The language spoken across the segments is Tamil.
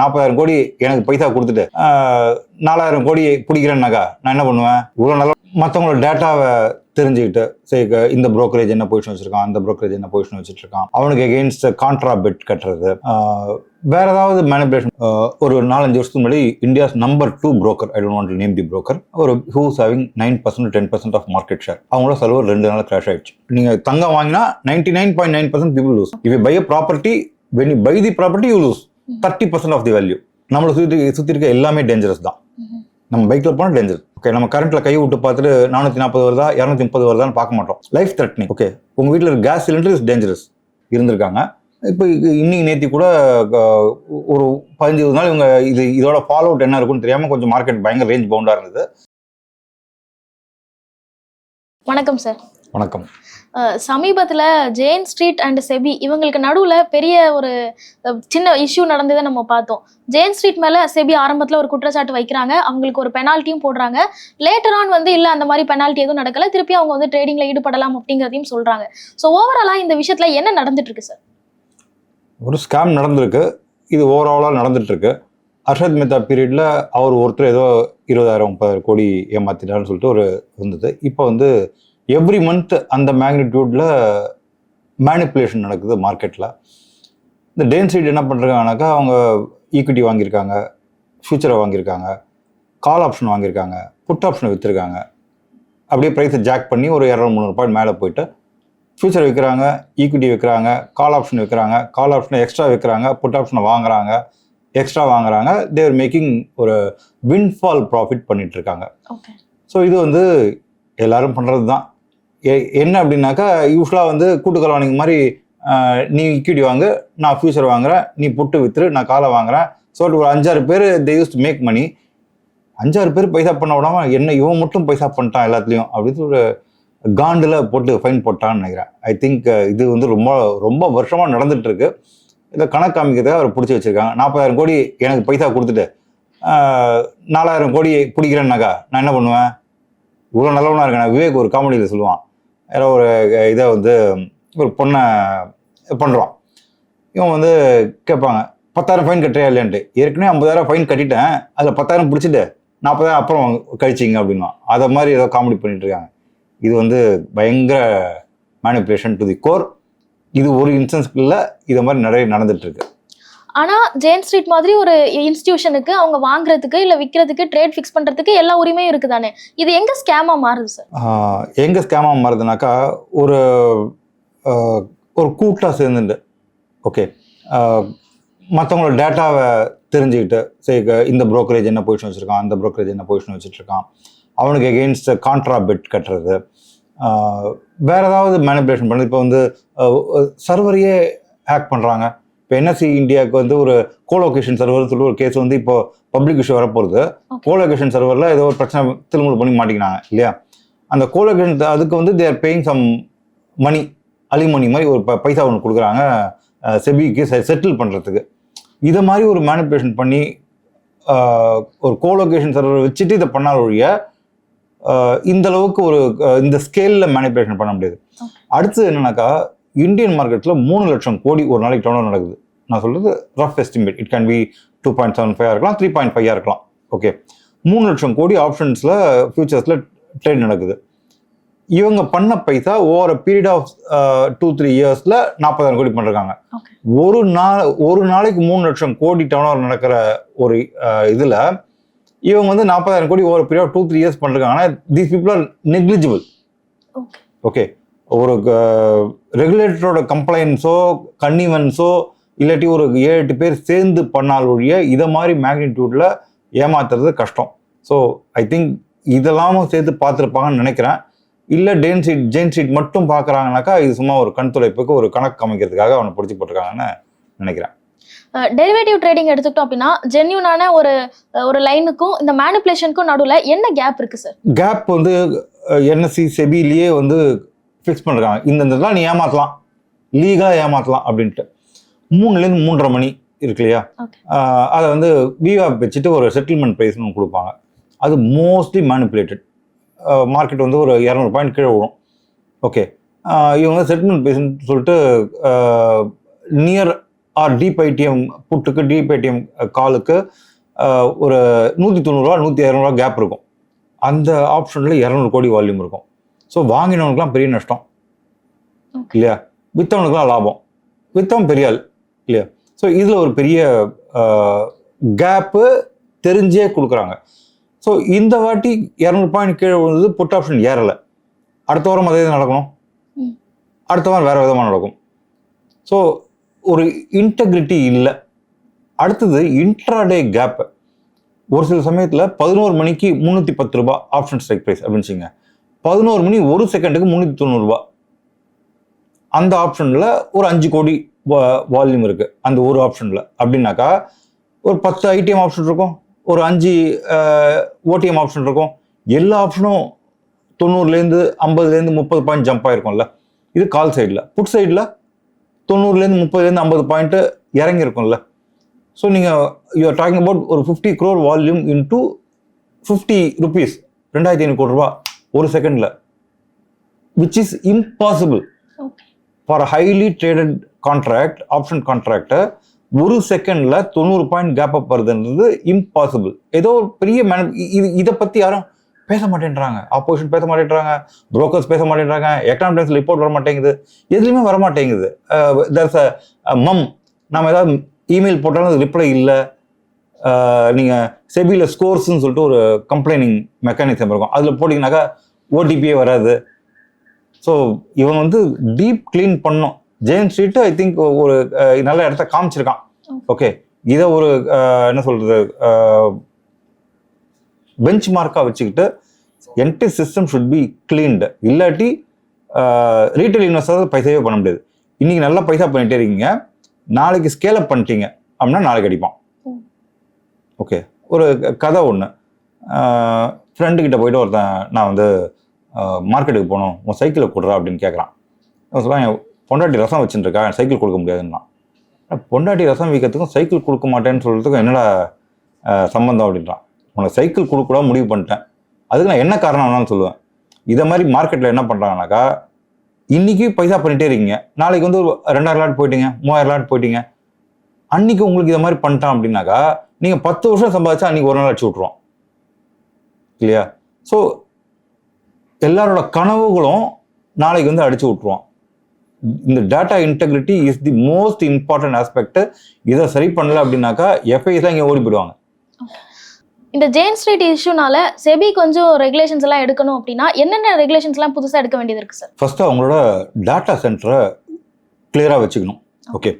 நாற்பதாயிரம் கோடி எனக்கு பைசா கொடுத்துட்டு நாலாயிரம் கோடி பிடிக்கிறேன்னாக்கா நான் என்ன பண்ணுவேன்? இவ்வளோ நல்லா மற்றவங்களோட டேட்டாவை தெரிஞ்சுக்கிட்டு சரி இந்த ப்ரோக்கரேஜ் என்ன பொசிஷன் வச்சிருக்கான் அந்த ப்ரோக்கரேஜ் என்ன பொசிஷன் வச்சுட்டு இருக்கான் அவனுக்கு எகெயின்ஸ்ட் கான்ட்ரா பெட் கட்டுறது வேற ஏதாவது மேனிபுலேஷன் ஒரு நாலஞ்சு வருஷத்துக்கு முன்னாடி India's number two broker I don't want name the broker ஒரு who's having nine percent ten percent of market share அவங்களோட செலவு ரெண்டு நாள் கிராஷ் ஆயிடுச்சு. நீங்க தங்கம் வாங்கினா ninety nine point nine percent people lose இவ buy property when you buy the property you lose thirty percent of the value நம்மளை சுற்றி சுற்றி இருக்க எல்லாமே டேஞ்சரஸ் தான். நம்ம பைக்ல போனால் டேஞ்சர் ஓகே நம்ம கரண்ட்ல கை விட்டு பார்த்துட்டு நானூற்றி நாற்பது வருதா இரநூத்தி முப்பது வருதான்னு பார்க்க மாட்டோம். லைஃப் த்ரெட்னிங் ஓகே உங்க வீட்டில் இருக்க கேஸ் சிலிண்டர் இஸ் டேஞ்சரஸ் இருந்திருக்காங்க. இப்போ இன்னைக்கு நேத்தி கூட ஒரு பதினஞ்சு நாள் இவங்க இது இதோட ஃபாலோ அவுட் என்ன இருக்குன்னு தெரியாம கொஞ்சம் மார்க்கெட் பயங்கர ரேஞ்ச் பவுண்டா இருந்தது. வணக்கம் சார் வணக்கம். சமீபத்தில் ஜெயின் ஸ்ட்ரீட் அண்ட் செபி இவங்களுக்கு நடுவில் பெரிய ஒரு சின்ன இஷ்யூ நடந்ததை நம்ம பார்த்தோம். ஜெயின் ஸ்ட்ரீட் மேலே செபி ஆரம்பத்தில் ஒரு குற்றச்சாட்டு வைக்கிறாங்க. அவங்களுக்கு ஒரு பெனால்ட்டியும் போடுறாங்க. லேட்டர் ஆன் வந்து இல்லை அந்த மாதிரி பெனால்ட்டி எதுவும் நடக்கலை. திருப்பி அவங்க வந்து ட்ரேடிங்கில் ஈடுபடலாம் அப்படிங்கிறதையும் சொல்கிறாங்க ஸோ ஓவராலாக இந்த விஷயத்தில் என்ன நடந்துட்டுருக்கு சார் ஒரு ஸ்கேம் நடந்திருக்கு. இது ஓவராலாக நடந்துட்டுருக்கு. அர்ஷத் மெத்தா அவர் ஒருத்தர் ஏதோ இருபதாயிரம் முப்பதாயிரம் கோடி ஏமாத்தினார்னு சொல்லிட்டு ஒரு இருந்தது. இப்போ வந்து எவ்ரி மந்த் அந்த மேக்னிடியூட்ல மேனிப்புலேஷன் நடக்குது மார்க்கெட்டில் இந்த டேன் சைடு என்ன பண்ணுறாங்கனாக்கா அவங்க ஈக்விட்டி வாங்கியிருக்காங்க ஃபியூச்சரை வாங்கியிருக்காங்க கால் ஆப்ஷன் வாங்கியிருக்காங்க புட் ஆப்ஷனை விற்றுருக்காங்க அப்படியே ப்ரைஸை ஜாக் பண்ணி ஒரு இரநூறு முந்நூறு பாயிண்ட் மேலே போயிட்டு ஃபியூச்சர் விற்கிறாங்க ஈக்விட்டி விற்கிறாங்க கால் ஆப்ஷன் விற்கிறாங்க கால் ஆப்ஷனை எக்ஸ்ட்ரா விற்கிறாங்க புட் ஆப்ஷனை வாங்குறாங்க எக்ஸ்ட்ரா வாங்குறாங்க தேர் மேக்கிங் ஒரு வின்ஃபால் ப்ராஃபிட் பண்ணிட்டு இருக்காங்க. ஸோ இது வந்து எல்லாரும் பண்ணுறது தான் என்ன அப்படின்னாக்கா யூஸ்வலாக வந்து கூட்டுக்கலவாணிங்க மாதிரி நீ இக்விட்டி வாங்கு நான் ஃபியூச்சர் வாங்குறேன் நீ புட்டு வித்துரு நான் காலை வாங்குறேன். ஸோ ஒரு அஞ்சாறு பேர் they use to make money அஞ்சாறு பேர் பைசா பண்ண விடாம என்ன இவன் மட்டும் பைசா பண்ணிட்டான் எல்லாத்துலேயும் அப்படின்னு ஒரு காண்டில் போட்டு ஃபைன் போட்டான்னு நினைக்கிறேன். ஐ திங்க் இது வந்து ரொம்ப ரொம்ப வருஷமாக நடந்துகிட்ருக்கு இதை கணக்கு காமிக்கிறதுக்காக அவர் பிடிச்சி வச்சிருக்காங்க. நாற்பதாயிரம் கோடி எனக்கு பைசா கொடுத்துட்டு நாலாயிரம் கோடி பிடிக்கிறேன்னாக்கா நான் என்ன பண்ணுவேன்? இவ்வளோ நல்லவனாக இருக்கேன். விவேக் ஒரு காமெடியில் சொல்லுவான். யாரோ ஒரு இதை வந்து ஒரு பொண்ணை பண்ணுறான் இவன் வந்து கேட்பாங்க பத்தாயிரம் ஃபைன் கட்டுறியா இல்லையான்ட்டு. ஏற்கனவே ஐம்பதாயிரம் ஃபைன் கட்டிட்டேன் அதில் பத்தாயிரம் பிடிச்சிட்டு நாற்பதாயிரம் அப்புறம் கழிச்சிங்க அப்படின்னா அதை மாதிரி ஏதோ காமெடி பண்ணிட்டு இருக்காங்க. இது வந்து பயங்கர மேனிப்புலேஷன் டு தி கோர் இது ஒரு இன்சன்ஸ்குள்ளே இதை மாதிரி நிறைய நடந்துட்டுருக்கு ஆனால் ஜெயின் ஸ்ட்ரீட் மாதிரி ஒரு இன்ஸ்டிடியூஷனுக்கு அவங்க வாங்குறதுக்கு இல்லை விற்கிறதுக்கு ட்ரேட் ஃபிக்ஸ் பண்ணுறதுக்கு எல்லா உரிமையும் இருக்குதானே? இது எங்கே ஸ்கேமாக மாறுது சார் எங்க ஸ்கேமாக மாறுதுனாக்கா ஒரு ஒரு கூட்டாக சேர்ந்துட்டு ஓகே மற்றவங்களோட டேட்டாவை தெரிஞ்சுக்கிட்டு சரி இந்த ப்ரோக்கரேஜ் என்ன பொசிஷன் வச்சுருக்கான் அந்த ப்ரோக்கரேஜ் என்ன பொசிஷன் வச்சுட்ருக்கான் அவனுக்கு எகெயின்ஸ்ட் கான்ட்ரா பெட் கட்டுறது. வேறு ஏதாவது மேனிப்புலேஷன் பண்ணுறது இப்போ வந்து சர்வரையே ஹேக் பண்ணுறாங்க இப்போ என்எஸ்சி இந்தியாவுக்கு வந்து ஒரு கோலோகேஷன் சர்வர் சொல்லி ஒரு கேஸ் வந்து இப்போ பப்ளிக் இஷ்யூ வரப்போகுது. கோலோகேஷன் சர்வரில் ஏதோ ஒரு பிரச்சனை திரும்ப பண்ணி மாட்டிக்கினாங்க இல்லையா? அந்த கோலோகேஷன் அதுக்கு வந்து தேர் பேயிங் சம் மணி அலிமணி மாதிரி ஒரு பைசா ஒன்று கொடுக்குறாங்க செபிக்கு செட்டில் பண்ணுறதுக்கு இதை மாதிரி ஒரு மேனிப்புலேஷன் பண்ணி ஒரு கோலோகேஷன் சர்வர் வச்சுட்டு இதை பண்ணால் ஒழிய இந்த அளவுக்கு ஒரு இந்த ஸ்கேலில் மேனிப்புலேஷன் பண்ண முடியாது. அடுத்து என்னன்னாக்கா இந்தியன் மார்க்கெட்டில் மூணு லட்சம் கோடி ஒரு நாளைக்கு டவுன் நடக்குது. நான் சொல்றது rough estimate it can be two point seven five இருக்கலாம் த்ரீ பாயிண்ட் ஃபைவ் இருக்கலாம். ஓகே மூணு லட்சம் கோடி ஆப்ஷன்ஸில் ஃபியூச்சர்ஸில் ட்ரேட் நடக்குது. இவங்க பண்ண பைசா over period of two three இயர்ஸில் நாற்பதாயிரம் கோடி பண்ணிருக்காங்க. Okay. ஒரு நாள் ஒரு நாளைக்கு மூணு லட்சம் கோடி டவுன் நடக்கிற ஒரு இதில் இவங்க வந்து நாற்பதாயிரம் crore over period two three years பண்ணிருக்காங்கன்னா these people are negligible okay ஒரு ரெகுலேட்டரோட கம்ப்ளைண்ட்ஸோ கன்னிவன்ஸோ இல்லாட்டி ஒரு ஏழு எட்டு பேர் சேர்ந்து பண்ணால் ஒழிய இதை மாதிரி மேக்னிடியூட்ல ஏமாத்துறது கஷ்டம். ஸோ ஐ திங்க் இதெல்லாமும் சேர்த்து பார்த்துருப்பாங்கன்னு நினைக்கிறேன். இல்லை டேன் சீட் ஜெயின் சீட் மட்டும் பார்க்குறாங்கனாக்கா இது சும்மா ஒரு கண் துடைப்புக்கு ஒரு கணக்கு அமைக்கிறதுக்காக அவனை பிடிச்சி போட்டிருக்காங்கன்னு நினைக்கிறேன். டெரிவேட்டிவ் ட்ரேடிங் எடுத்துக்கிட்டோம் அப்படின்னா ஜென்யூனான ஒரு ஒரு லைனுக்கும் இந்த மேனிப்புலேஷனுக்கும் நடுவில் என்ன கேப் இருக்கு சார் கேப் வந்து என்எஸ்சி செபிலேயே வந்து ஃபிக்ஸ் பண்ணிருக்காங்க. இந்த இதெல்லாம் நீ ஏமாத்தலாம். லீகலாக ஏமாத்தலாம் அப்படின்ட்டு. மூணுலேருந்து மூன்றரை மணி இருக்கு இல்லையா? அதை வந்து விவா வச்சுட்டு ஒரு செட்டில்மெண்ட் ப்ரைஸ்னு ஒன்று கொடுப்பாங்க. அது மோஸ்ட்லி மேனிப்புலேட்டட் மார்க்கெட் வந்து ஒரு இரநூறு பாயிண்ட் கீழே விழும். ஓகே இவங்க செட்டில்மெண்ட் ப்ரைஸ்னு சொல்லிட்டு நியர் ஆர் டீப் ஐடிஎம் புட்டுக்கு டீப் ஐடிஎம் காலுக்கு ஒரு நூற்றி தொண்ணூறுரூவா நூற்றி இரநூறுவா கேப் இருக்கும். அந்த ஆப்ஷனில் இரநூறு கோடி வால்யூம் இருக்கும். ஸோ வாங்கினவனுக்குலாம் பெரிய நஷ்டம். இல்லையா? விற்றவனுக்குலாம் லாபம். விற்றவன் பெரிய ஆள். இல்லையா? ஸோ இதில் ஒரு பெரிய கேப்பு தெரிஞ்சே கொடுக்குறாங்க. ஸோ இந்த வாட்டி இரநூறு பாயிண்ட் கீழே விழுந்தது புட் ஆப்ஷன் ஏறலை. அடுத்த வாரம் அதே இது நடக்கணும். அடுத்த வாரம் வேறு விதமாக நடக்கும். ஸோ ஒரு இன்டெகிரிட்டி இல்லை. அடுத்தது இன்ட்ராடே கேப் ஒரு சில சமயத்தில் பதினோரு மணிக்கு முந்நூற்றி பத்து ரூபாய் ஆப்ஷன் ஸ்ட்ரைக் ப்ரைஸ் அப்படின்னு வச்சுங்க பதினோரு மணி ஒரு செகண்டுக்கு முந்நூற்றி தொண்ணூறுரூவா அந்த ஆப்ஷனில் ஒரு அஞ்சு கோடி வால்யூம் இருக்குது அந்த ஒரு ஆப்ஷனில் அப்படின்னாக்கா ஒரு பத்து ஐடிஎம் ஆப்ஷன் இருக்கும். ஒரு அஞ்சு ஓடிஎம் ஆப்ஷன் இருக்கும். எல்லா ஆப்ஷனும் தொண்ணூறுலேருந்து ஐம்பதுலேருந்து முப்பது பாயிண்ட் ஜம்ப் ஆகிருக்கும்ல இது கால் சைடில் புட் சைடில் தொண்ணூறுலேருந்து முப்பதுலேருந்து ஐம்பது பாயிண்ட்டு இறங்கியிருக்கும்ல. ஸோ நீங்கள் யூஆர் டாக்கிங் அபவுட் ஒரு fifty crore volume into fifty rupees ரெண்டாயிரத்தி ஐநூறு கோடி ரூபா. ஒரு செகண்டில் which is impossible for highly traded contract option கான்ட்ராக்டை ஒரு செகண்ட்ல தொண்ணூறு பாயிண்ட் கேப் அப் வருதுன்றது இம்பாசிபிள் ஏதோ ஒரு பெரிய மேன இது இதை பத்தி யாரும் பேச மாட்டேன்றாங்க. ஆப்போசிஷன் பேச மாட்டேன்றாங்க. புரோக்கர்ஸ் பேச மாட்டேன்றாங்க. எக்கனாமிக் டைம்ஸ் ரிப்போர்ட் வர மாட்டேங்குது. எதுலையுமே வர மாட்டேங்குது. தர்ஸ் அ மம் நம்ம ஏதாவது இமெயில் போட்டாலும் ரிப்ளை இல்லை. நீங்கள் செபியில் ஸ்கோர்ஸ்னு சொல்லிட்டு ஒரு கம்ப்ளைனிங் மெக்கானிசம் இருக்கும். அதில் போட்டிங்கனாக்கா ஓடிபியே வராது. ஸோ இவன் வந்து டீப் க்ளீன் பண்ணோம். ஜெயன் ஸ்ட்ரீட் ஐ திங்க் ஒரு நல்ல இடத்த காமிச்சிருக்கான். ஓகே இதை ஒரு என்ன சொல்றது பெஞ்ச் மார்க்காக வச்சுக்கிட்டு entire system should be cleaned இல்லாட்டி ரீட்டைல் இன்வெஸ்டர் பைசாவே பண்ண முடியாது. இன்னைக்கு நல்லா பைசா பண்ணிட்டே இருக்கீங்க. நாளைக்கு ஸ்கேல் அப் பண்ணிட்டீங்க. அப்படின்னா நாளைக்கு அடிப்பான். ஓகே. ஒரு க- கதை ஒன்று ஃப்ரெண்டுக்கிட்ட போயிட்டு ஒருத்தன் நான் வந்து மார்க்கெட்டுக்கு போகணும். உன் சைக்கிளை கொடுறா அப்படின்னு கேட்குறான் அவன் சொல்லுவான் என் பொண்டாட்டி ரசம் வச்சுருக்கா சைக்கிள் கொடுக்க முடியாதுன்னா பொண்டாட்டி ரசம் விற்கிறதுக்கும் சைக்கிள் கொடுக்க மாட்டேன்னு சொல்கிறதுக்கும் என்னடா சம்மந்தம் சம்பந்தம் அப்படின்றான். உனக்கு சைக்கிள் கொடுக்கூட முடிவு பண்ணிட்டேன். அதுக்கு நான் என்ன காரணம் வேணாலும் சொல்லுவேன். இதை மாதிரி மார்க்கெட்டில் என்ன பண்ணுறாங்கனாக்கா இன்றைக்கி பைசா பண்ணிகிட்டே இருக்கீங்க. நாளைக்கு வந்து ஒரு ரெண்டாயிரம் லாட் போயிட்டீங்க மூவாயிரம் லாட் போயிட்டீங்க. அன்றைக்கி உங்களுக்கு இதை மாதிரி பண்ணிட்டான் அப்படின்னாக்கா நீங்கள் பத்து வருஷம் சம்பாதிச்சா அன்னைக்கு ஒரு நாள் அடிச்சு விட்ருவோம் இல்லையா? ஸோ எல்லாரோட கனவுகளும் நாளைக்கு வந்து அடிச்சு விட்ருவோம் இந்த data integrity is the most important aspect இதை சரி பண்ணல அப்படின்னாக்கா எஃப்ஐஸ்லாம் இங்கே ஓடி போயிடுவாங்க. இந்த ஜெயின் ஸ்ட்ரீட் இஷ்யூனால செபி கொஞ்சம் ரெகுலேஷன்ஸ் எல்லாம் எடுக்கணும் அப்படின்னா என்னென்ன ரெகுலேஷன்ஸ் எல்லாம் புதுசா எடுக்க வேண்டியது இருக்கு சார் ஃபஸ்ட்டு அவங்களோட டேட்டா சென்டரை கிளியராக வச்சுக்கணும். ஓகே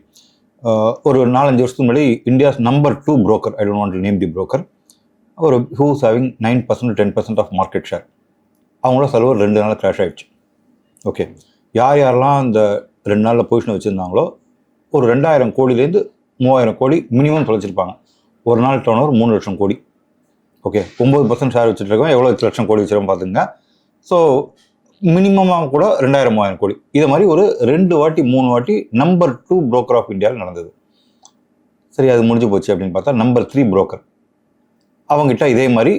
Uh, ஒரு நாலஞ்சு வருஷத்துக்கு முன்னாடி India's number two broker I don't want name the broker ஒரு who's having nine percent ten percent of market share அவங்களோட செலவு ரெண்டு நாள் கிராஷ் ஆகிடுச்சு ஓகே யார் யாரெல்லாம் அந்த ரெண்டு நாளில் பொசிஷன் வச்சுருந்தாங்களோ ஒரு ரெண்டாயிரம் கோடியிலேருந்து மூவாயிரம் கோடி மினிமம் தொலைச்சிருப்பாங்க. ஒரு நாள் டர்ன் ஓவர் மூணு லட்சம் கோடி. ஓகே ஒம்பது பர்சன்ட் ஷேர் வச்சுட்ருக்கோம் எவ்வளோ லட்சம் கோடி வச்சிருக்கோம் பார்த்துங்க ஸோ மினிமமாக கூட ரெண்டாயிரம் மூவாயிரம் கோடி. இது மாதிரி ஒரு ரெண்டு வாட்டி மூணு வாட்டி நம்பர் டூ புரோக்கர் ஆஃப் இந்தியாவில் நடந்தது. சரி அது முடிஞ்சு போச்சு அப்படின்னு பார்த்தா நம்பர் த்ரீ புரோக்கர் அவங்ககிட்ட இதே மாதிரி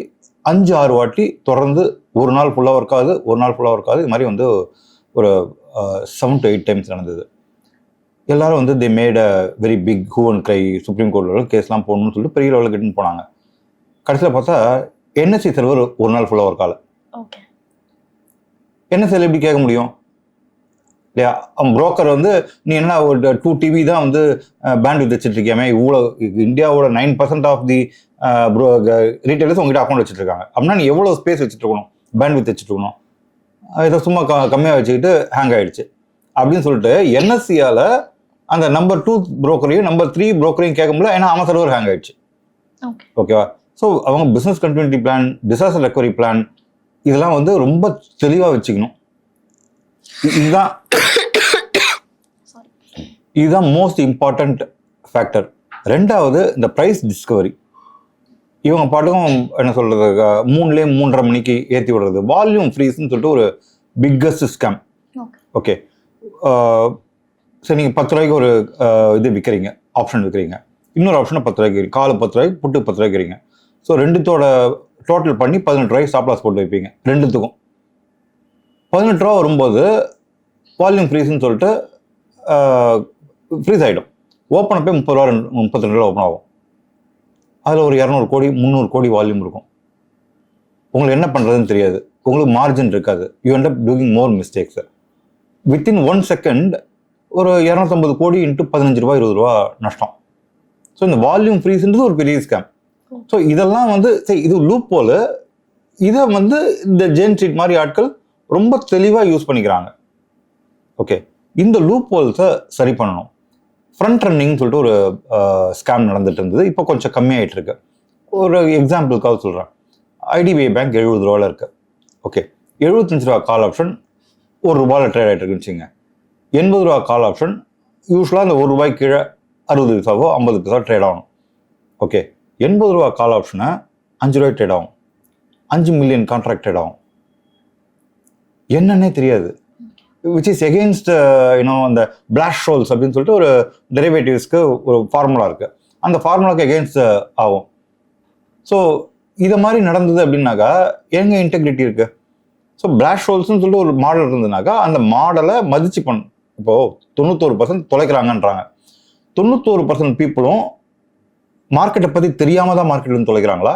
அஞ்சு ஆறு வாட்டி தொடர்ந்து ஒரு நாள் ஃபுல்லாக இருக்காது ஒரு நாள் ஃபுல்லாக இருக்காது இது மாதிரி வந்து ஒரு செவன் டு எயிட் டைம்ஸ் நடந்தது. எல்லாரும் வந்து they made a very big hue and Supreme கோர்ட்டில் கேஸ்லாம் போடணும்னு சொல்லிட்டு பெரிய லெவலுக்கு கிட்டுன்னு போனாங்க. கடைசியில் பார்த்தா என்எஸ்சி சர்வர் ஒரு நாள் ஃபுல்லாக ஒர்க் ஆகல. என்ன செல் எப்படி கேட்க முடியும்? இல்லையா? புரோக்கர் வந்து நீ என்ன ஒரு டூ டிவி தான் வந்து பேண்ட் வித் வச்சுட்டு இருக்கியாமே? இவ்வளோ இந்தியாவோட nine percent of the retailers உங்ககிட்ட அக்கௌண்ட் வச்சுட்டு இருக்காங்க அப்படின்னா நீ எவ்வளோ ஸ்பேஸ் வச்சுட்டு இருக்கணும்? பேண்ட் வித் வச்சுட்டு இருக்கணும். அஹ் இதை சும்மா க கம்மியாக வச்சுக்கிட்டு ஹேங் ஆயிடுச்சு. அப்படின்னு சொல்லிட்டு என்எஸ்சியால் அந்த நம்பர் டூ புரோக்கரையும் நம்பர் த்ரீ புரோக்கரையும் கேட்க முடியல. ஏன்னா அவன் சர்வர் ஹேங் ஆயிடுச்சு. ஓகே ஓகேவா ஸோ அவங்க business continuity plan disaster recovery plan இதெல்லாம் வந்து ரொம்ப தெளிவாக வச்சுக்கணும். இதுதான். இதுதான் மோஸ்ட் இம்பார்ட்டண்ட் ஃபேக்டர் ரெண்டாவது இந்த ப்ரைஸ் டிஸ்கவரி இவங்க பாட்டுக்கும் என்ன சொல்றது அஹ், மூணுலேயே மூன்றரை மணிக்கு ஏற்றி விடுறது. வால்யூம் ஃப்ரீஸ்னு சொல்லிட்டு ஒரு பிக்கஸ்ட் ஸ்கேம் ஓகே சரி நீங்கள் பத்து ரூபாய்க்கு ஒரு இது விற்கிறீங்க ஆப்ஷன் விற்கிறீங்க இன்னொரு ஆப்ஷனை பத்து ரூபாய்க்கு. காலை பத்து ரூபாய்க்கு புட்டு பத்து ரூபாய்க்கு ஸோ ரெண்டுத்தோட டோட்டல் பண்ணி பதினெட்டு ரூபாய்க்கு ஸ்டாப் லாஸ் போட்டு வைப்பீங்க. ரெண்டுத்துக்கும். பதினெட்டு ரூபா வரும்போது வால்யூம் ஃப்ரீஸ்னு சொல்லிட்டு ஃப்ரீஸ் ஆகிடும் ஓப்பன் அப்பே முப்பது ரூபா ரெண்டு முப்பத்தி ரெண்டு ரூபா ஓப்பன் ஆகும். அதில் ஒரு இரநூறு கோடி முந்நூறு கோடி வால்யூம் இருக்கும். உங்களுக்கு என்ன பண்ணுறதுன்னு தெரியாது. உங்களுக்கு மார்ஜின் இருக்காது. You end up doing more mistakes within one second ஒரு இரநூத்தம்பது கோடி இன்ட்டு பதினஞ்சு ரூபா இருபது ரூபா நஷ்டம். ஸோ இந்த வால்யூம் ஃப்ரீஸ்ன்றது ஒரு பெரிய ஸ்கேம் ஸோ இதெல்லாம் வந்து சரி இது லூப் போல் இதை வந்து இந்த ஜென் ஸ்ட்ரீட் மாதிரி ஆட்கள் ரொம்ப தெளிவாக யூஸ் பண்ணிக்கிறாங்க. ஓகே இந்த லூப் ஹோல்ஸை சரி பண்ணணும். ஃப்ரண்ட் ரன்னிங் சொல்லிட்டு ஒரு ஸ்கேம் நடந்துட்டு இருந்தது. இப்போ கொஞ்சம் கம்மியாயிட்டு இருக்கு. ஒரு எக்ஸாம்பிளுக்காக சொல்கிறேன் ஐடிபிஐ பேங்க் எழுபது ரூபாவில் இருக்குது ஓகே எழுபத்தஞ்சு ரூபா கால் ஆப்ஷன் ஒரு ரூபாயில் ட்ரேட் ஆகிட்டு இருக்குன்னு வச்சுங்க எண்பது ரூபா கால் ஆப்ஷன் யூஸ்வலாக அந்த ஒரு ரூபாய் கீழே அறுபது பைசாவோ ஐம்பது பைசாவோ ட்ரேட் ஆகணும். ஓகே எண்பது ரூபா கால் ஆப்ஷனை அஞ்சு ரூபாய் ட்ரேட் ஆகும். அஞ்சு மில்லியன் கான்ட்ராக்ட் ட்ரேட் ஆகும். என்னன்னே தெரியாது. Which is against you know அந்த பிளாஷ் ஷோல்ஸ் அப்படின்னு சொல்லிட்டு ஒரு டெரிவேட்டிவ்ஸ்க்கு ஒரு ஃபார்முலா இருக்குது அந்த ஃபார்முலாக்கு எகெயின்ஸ்ட் uh, ஆகும். ஸோ இதை மாதிரி நடந்தது அப்படின்னாக்கா எங்க இன்டெகிரிட்டி இருக்குது ஸோ பிளாஷ் ஷோல்ஸ்னு சொல்லிட்டு ஒரு மாடல் இருந்ததுனாக்கா அந்த மாடலை மதிச்சு பண் இப்போது தொண்ணூத்தோரு பர்சன்ட் தொலைக்கிறாங்கன்றாங்க. தொண்ணூத்தோரு பர்சன்ட் பீப்புளும் மார்க்கெட்டை பத்தி தெரியாம தான் மார்க்கெட் வந்து தொலைக்கிறாங்களா?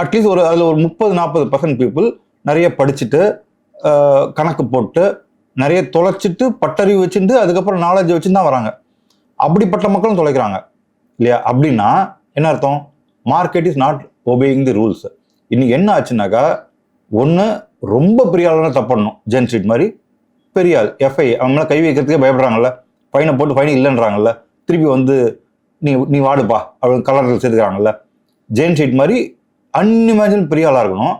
அட்லீஸ்ட் ஒரு அதில் ஒரு முப்பது நாற்பது பர்சன்ட் பீப்புள் நிறைய படிச்சுட்டு கணக்கு போட்டு நிறைய தொலைச்சிட்டு பட்டறிவு வச்சுட்டு அதுக்கப்புறம் நாலேஜ் வச்சுட்டு தான் வராங்க. அப்படிப்பட்ட மக்களும் தொலைக்கிறாங்க. இல்லையா? அப்படின்னா என்ன அர்த்தம்? Market is not obeying the rules இன்னைக்கு என்ன ஆச்சுனாக்கா ஒன்று ரொம்ப பெரிய ஆளுனா தப்படணும் ஜென் ஸ்ட்ரீட் மாதிரி பெரிய ஆள். எஃப்ஐ அவங்க மேலே கை வைக்கிறதுக்கே பயப்படுறாங்கல்ல. ஃபைனை போட்டு ஃபைன் இல்லைன்றாங்கல்ல. திருப்பி வந்து நீ நீ வாடுப்பா. அவங்க கலரில் சேர்த்துக்கிறாங்கல்ல ஜெயின் ஷீட் மாதிரி அன்இமேஜின் பெரிய ஆளாக இருக்கணும்.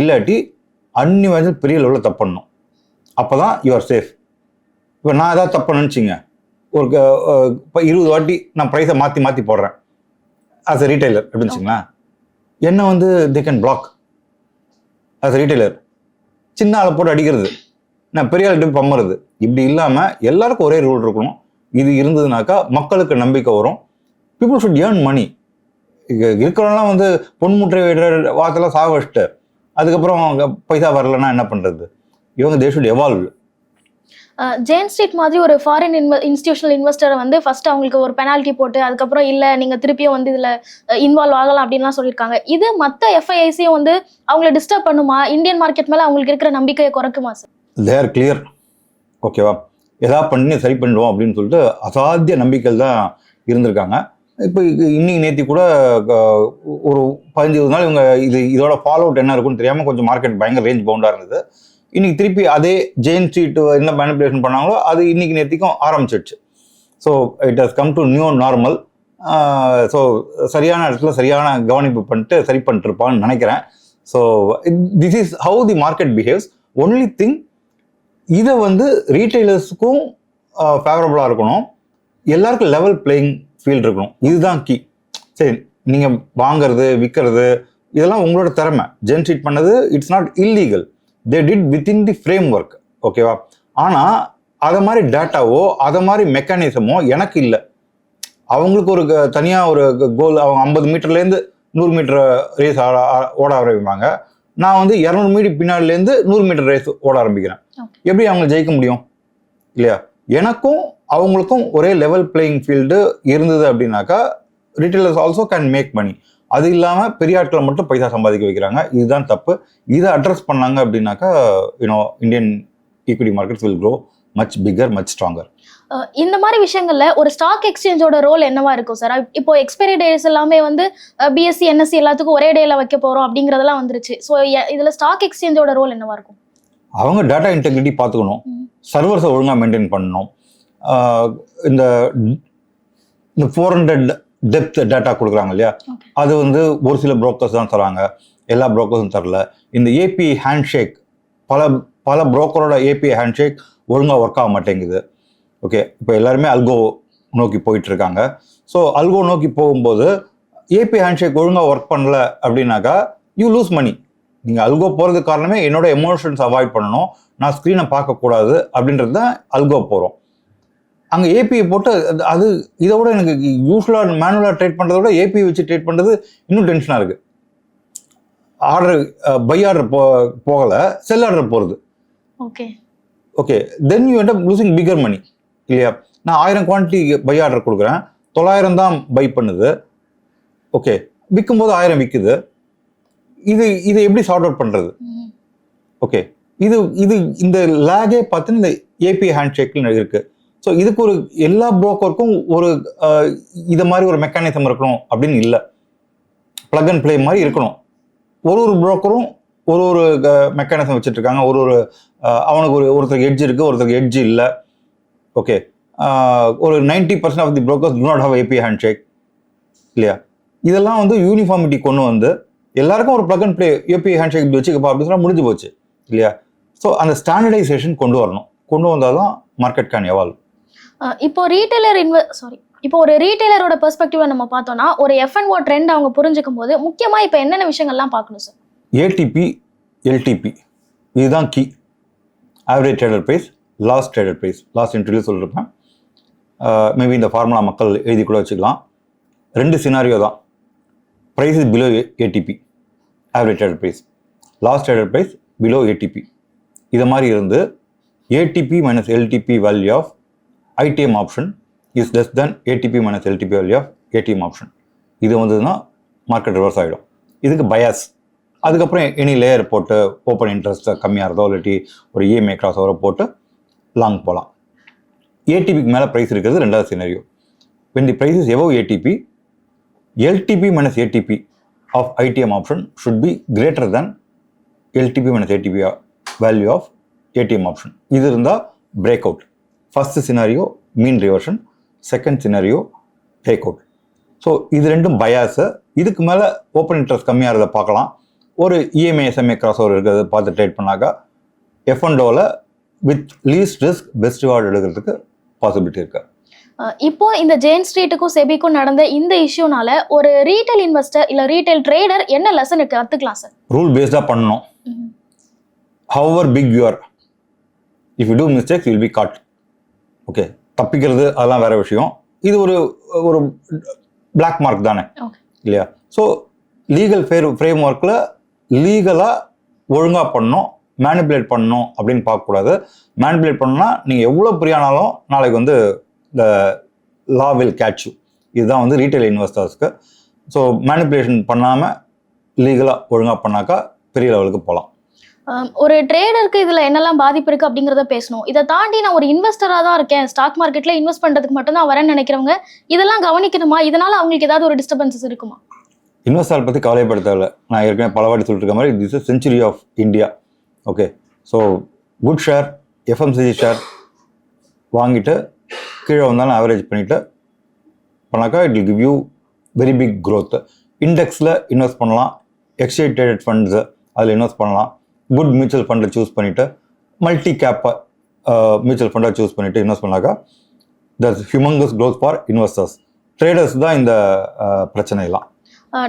இல்லாட்டி அன்இமேஜின் பெரிய லெவலில் தப்பு பண்ணணும். அப்போ தான் யூஆர் சேஃப் இப்போ நான் ஏதாவது தப்பு நினச்சிங்க ஒரு இப்போ இருபது வாட்டி நான் ப்ரைஸை மாற்றி மாற்றி போடுறேன். ஆஸ் எ ரீட்டைலர் அப்படின்னு வச்சுங்களேன் என்ன வந்து they can block as a retailer சின்ன ஆளை போட்டு அடிக்கிறது. நான் பெரிய ஆள்கிட்ட பம்முறது. இப்படி இல்லாமல் எல்லாருக்கும் ஒரே ரூல் இருக்கணும். இது இருந்ததுனாக்கா மக்களுக்கு நம்பிக்கை வரும். பீப்புள் ஷுட் ஏர்ன் மணி இருக்கிறவங்களாம் வந்து பொன்முற்றை வார்த்தைலாம் சாக வச்சுட்டு அதுக்கப்புறம் அங்க பைசா வரலன்னா என்ன பண்றது? இவங்க they should evolve Jane Street மாதிரி ஒரு ஃபாரின் இன்வெ இன்ஸ்டியூஷனல் இன்வெஸ்டரை வந்து ஃபர்ஸ்ட் அவங்களுக்கு ஒரு பெனால்ட்டி போட்டு அதுக்கப்புறம் இல்ல நீங்க திருப்பியும் வந்து இதுல இன்வால்வ் ஆகலாம் அப்படின்லாம் சொல்லியிருக்காங்க. இது மத்த எஃப்ஐஐசியும் வந்து அவங்கள டிஸ்டர்ப் பண்ணுமா? இந்தியன் மார்க்கெட் மேல அவங்களுக்கு இருக்கிற நம்பிக்கையை குறைக்குமா சார் தேர் கிளியர் ஓகேவா எதா பண்ணி சரி பண்ணிடுவோம் அப்படின்னு சொல்லிட்டு அசாத்திய நம்பிக்கைகள் தான் இருந்திருக்காங்க. இப்போ இன்னைக்கு நேத்தி கூட ஒரு பதினஞ்சு இருபது நாள் இவங்க இது இதோட ஃபாலோ அவுட் என்ன இருக்குன்னு தெரியாமல் கொஞ்சம் மார்க்கெட் பயங்கர ரேஞ்ச் பவுண்டாக இருந்தது. இன்னைக்கு திருப்பி அதே ஜெயின் ஸ்ட்ரீட் என்ன மேனிபுலேஷன் பண்ணாங்களோ அது இன்னைக்கு நேத்திக்கும் ஆரம்பிச்சிடுச்சு. So it has come to new normal so சரியான இடத்துல சரியான கவனிப்பு பண்ணிட்டு சரி பண்ணிட்டுருப்பான்னு நினைக்கிறேன். So this is how the market behaves only thing இதை வந்து ரீட்டைலர்ஸுக்கும் ஃபேவரபுளாக இருக்கணும். எல்லாருக்கும் லெவல் பிளேயிங் ஃபீல்ட் இருக்கணும். இதுதான் கீ சரி நீங்கள் வாங்குறது விற்கிறது இதெல்லாம் உங்களோட திறமை. ஜென் ட்ரீட் பண்ணது it's not illegal they did within the framework ஓகேவா ஆனால் அதை மாதிரி டேட்டாவோ அதை மாதிரி மெக்கானிசமோ எனக்கு இல்லை. அவங்களுக்கு ஒரு தனியாக ஒரு கோல் அவங்க ஐம்பது மீட்டர்லேருந்து நூறு மீட்டர் ரேஸ் ஆட ஓட ஆரம்பிப்பாங்க. நான் வந்து இரநூறு மீட்டர் பின்னாடிலேருந்து நூறு மீட்டர் ரேஸ் ஓட ஆரம்பிக்கிறேன். எப்படி அவங்க ஜெயிக்க முடியும்? இல்லையா? எனக்கும் அவங்களுக்கும் ஒரே லெவல் பிளேயிங் ஃபீல்டு இருந்தது அப்படின்னாக்கா retailers also can make money அது இல்லாமல் பெரிய ஆட்களை மட்டும் பைசா சம்பாதிக்க வைக்கிறாங்க. இதுதான் தப்பு. இதை அட்ரஸ் பண்ணாங்க அப்படின்னாக்கா you know Indian equity markets will grow much bigger much stronger இந்த மாதிரி விஷயங்கள்ல ஒரு ஸ்டாக் எக்ஸ்சேஞ்சோட ரோல் என்னவா இருக்கும் சார் இப்போ எக்ஸ்பைரி டேஸ் எல்லாமே வந்து பிஎஸ்சி என்எஸ்சி எல்லாத்துக்கும் ஒரே டேல வைக்க போறோம் அப்படிங்கறதெல்லாம் வந்துருச்சு. ஸோ இதுல ஸ்டாக் எக்ஸ்சேஞ்சோட ரோல் என்னவா இருக்கும்? அவங்க டேட்டா இன்டெகிரிட்டி பார்த்துக்கணும். சர்வர்ஸை ஒழுங்காக மெயின்டைன் பண்ணணும். இந்த இந்த ஃபோர் ஹண்ட்ரட் டெப்த் டேட்டா கொடுக்குறாங்க இல்லையா. அது வந்து ஒரு சில புரோக்கர்ஸ் தான் தராங்க. எல்லா புரோக்கர்ஸும் தரல. இந்த ஏபி ஹேண்ட்ஷேக் பல பல புரோக்கரோட ஏபி ஹேண்ட்ஷேக் ஒழுங்காக ஒர்க் ஆக மாட்டேங்குது. ஓகே இப்போ எல்லாருமே அல்கோ நோக்கி போயிட்டு இருக்காங்க ஸோ அல்கோ நோக்கி போகும்போது ஏபி ஹேண்ட்ஷேக் ஒழுங்காக ஒர்க் பண்ணல அப்படின்னாக்கா யூ லூஸ் மணி நீங்கள் அல்கோ போகிறதுக்கு காரணமே என்னோட எமோஷன்ஸ் அவாய்ட் பண்ணணும். நான் ஸ்க்ரீனை பார்க்கக்கூடாது அப்படின்றது தான் அல்கோ போகிறோம் அங்கே ஏபிஐ போட்டு அது- இதை விட எனக்கு யூஸ்வலாக மேனுவலாக ட்ரேட் பண்ணுறத விட ஏபிஐ வச்சு ட்ரேட் பண்ணுறது இன்னும் டென்ஷனாக இருக்குது ஆர்டர் பை ஆர்டர் போ போகலை செல் ஆர்டர் போகிறது okay okay then you up losing bigger money இல்லையா? நான் ஆயிரம் குவான்டிட்டி பை ஆர்டர் கொடுக்குறேன். தொள்ளாயிரம் தான் பை பண்ணுது. ஓகே விற்கும்போது ஆயிரம் விற்குது இது இதை எப்படி சார்ட் அவுட் பண்ணுறது. ஓகே இது இது இந்த லேகே பார்த்து இந்த ஏபிஐ ஹேண்ட் ஷேக்னு இருக்கு. ஸோ இதுக்கு ஒரு எல்லா புரோக்கருக்கும் ஒரு இதை மாதிரி ஒரு மெக்கானிசம் இருக்கணும் அப்படின்னு இல்லை. ப்ளக் அண்ட் ப்ளே மாதிரி இருக்கணும். ஒரு ஒரு புரோக்கரும் ஒரு ஒரு மெக்கானிசம் வச்சுட்ருக்காங்க. ஒரு ஒரு அவனுக்கு ஒரு ஒருத்தருக்கு எட்ஜ் இருக்குது ஒருத்தருக்கு எட்ஜ் இல்லை. ஓகே ஒரு ninety percent of the brokers do not have API hand shake இல்லையா? இதெல்லாம் வந்து யூனிஃபார்மிட்டி கொண்டு வந்து எல்லாருக்கும் ஒரு plug and play API hand shake இப்படி வச்சுக்கப்பா அப்படின்னு சொன்னால் முடிஞ்சு போச்சு. இல்லையா? ஸோ அந்த ஸ்டாண்டர்டைசேஷன் கொண்டு வரணும். கொண்டு வந்தால் தான் மார்க்கெட் கேன் எவால்வ் இப்போ ரீட்டைலர் இன்வெ சாரி இப்போ ஒரு ரீட்டைலரோட பெர்ஸ்பெக்டிவ்ல நம்ம பார்த்தோம்னா ஒரு எஃப்என்ஓ ட்ரெண்ட் அவங்க புரிஞ்சுக்கும் போது முக்கியமா இப்போ என்னென்ன விஷயங்கள்லாம் பார்க்கணும் சார் ஏடிபி எல்டிபி இதுதான் key average trader price last trader price last interview சொல்லியிருப்பேன் மேபி இந்த ஃபார்முலா மக்கள் எழுதி கூட வச்சுக்கலாம். ரெண்டு சினாரியோ தான். Price is below ATP average trader price last trader price below ATP இதை மாதிரி இருந்து ATP minus LTP value of ITM option is less than ATP minus LTP value of ATM option இது வந்ததுன்னா மார்க்கெட் ரிவர்ஸ் ஆகிடும் இதுக்கு பயாஸ் அதுக்கப்புறம் எனி லேயர் போட்டு ஓப்பன் இன்ட்ரெஸ்ட்டை கம்மியாக இருந்தோ இல்லாட்டி ஒரு இஎம்ஐ கிராஸ் ஓவரை போட்டு லாங் போகலாம் ஏடிபிக்கு மேலே ப்ரைஸ் இருக்கிறது ரெண்டாவது scenario when the price is above ATP LTP minus ATP of ITM option should be greater than LTP minus ATP value of ATM option இது இருந்தால் break out first scenario mean reversion second scenario break out so இது ரெண்டும் பயாஸு இதுக்கு மேலே ஓப்பன் இன்ட்ரெஸ்ட் கம்மியாகிறத பார்க்கலாம். ஒரு இஎம்ஐ எஸ்எம்ஏ கிராஸ் ஓவர் இருக்கிறத பார்த்து ட்ரேட் பண்ணாக்கா F and டோவில் with least risk best reward எடுக்கிறதுக்கு பாசிபிலிட்டி இருக்கு. அஹ் இப்போ இந்த ஜெயின் ஸ்ட்ரீட்டுக்கும் செபிக்கும் நடந்த இந்த இஷ்யூனால ஒரு ரீட்டைல் இன்வெஸ்டர் இல்ல ரீட்டைல் ட்ரேடர் என்ன லெசன் கத்துக்கலாம் சார் ரூல் பேஸ்டாக பண்ணணும். However big you are if you do mistakes will be caught okay தப்பிக்கிறது அதெல்லாம் வேற விஷயம். இது ஒரு ஒரு பிளாக் மார்க் தானே. இல்லையா? ஸோ லீகல் ஃபேர் ஃப்ரேம் ஒர்க்கில் லீகலாக ஒழுங்காக பண்ணணும் மேனிப்புலேட் பண்ணணும் அப்படின்னு பார்க்கக்கூடாது. மேனிப்புலேட் பண்ணணும்னா நீங்கள் எவ்வளோ பிரியானாலும் நாளைக்கு வந்து இந்த லா வில் கேட்ச் யூ இதுதான் வந்து ரீட்டைல் இன்வெஸ்டர்ஸ்க்கு ஸோ மேனிப்புலேஷன் பண்ணாமல் லீகலாக ஒழுங்காக பண்ணாக்கா பெரிய லெவலுக்கு போகலாம். ஒரு ட்ரேடருக்கு இதுல என்னெல்லாம் பாதிப்பு இருக்கு அப்படிங்கறத பேசணும். இதை தாண்டி நான் ஒரு இன்வெஸ்டரா தான் இருக்கேன். ஸ்டாக் மார்க்கெட்ல இன்வெஸ்ட் பண்றதுக்கு மட்டும் தான் வரேன்னு நினைக்கிறவங்க இதெல்லாம் கவனிக்கணுமா? இதனால அவங்களுக்கு ஏதாவது ஒரு டிஸ்டர்பன்சஸ் இருக்குமா? இன்வெஸ்டர் பற்றி கவலைப்பட நான் ஏற்கனவே பல வாட்டி சொல்லிட்டு இருக்க மாதிரி this is century of India okay so good share FMCG share வாங்கிட்டு கீழே வந்தாலும் ஆவரேஜ் பண்ணிவிட்டு பண்ணாக்கா it will give you very big growth இண்டெக்ஸில் invest பண்ணலாம். எக்ஸ்சேஞ்ச் ட்ரேடட் ஃபண்ட்ஸு அதில் இன்வெஸ்ட் பண்ணலாம். குட் மியூச்சுவல் ஃபண்டை சூஸ் பண்ணிவிட்டு மல்டி கேப்பை மியூச்சுவல் ஃபண்டை சூஸ் பண்ணிவிட்டு இன்வெஸ்ட் பண்ணாக்கா that's humongous growth for investors traders தான் இந்த அஹ், பிரச்சனை எல்லாம்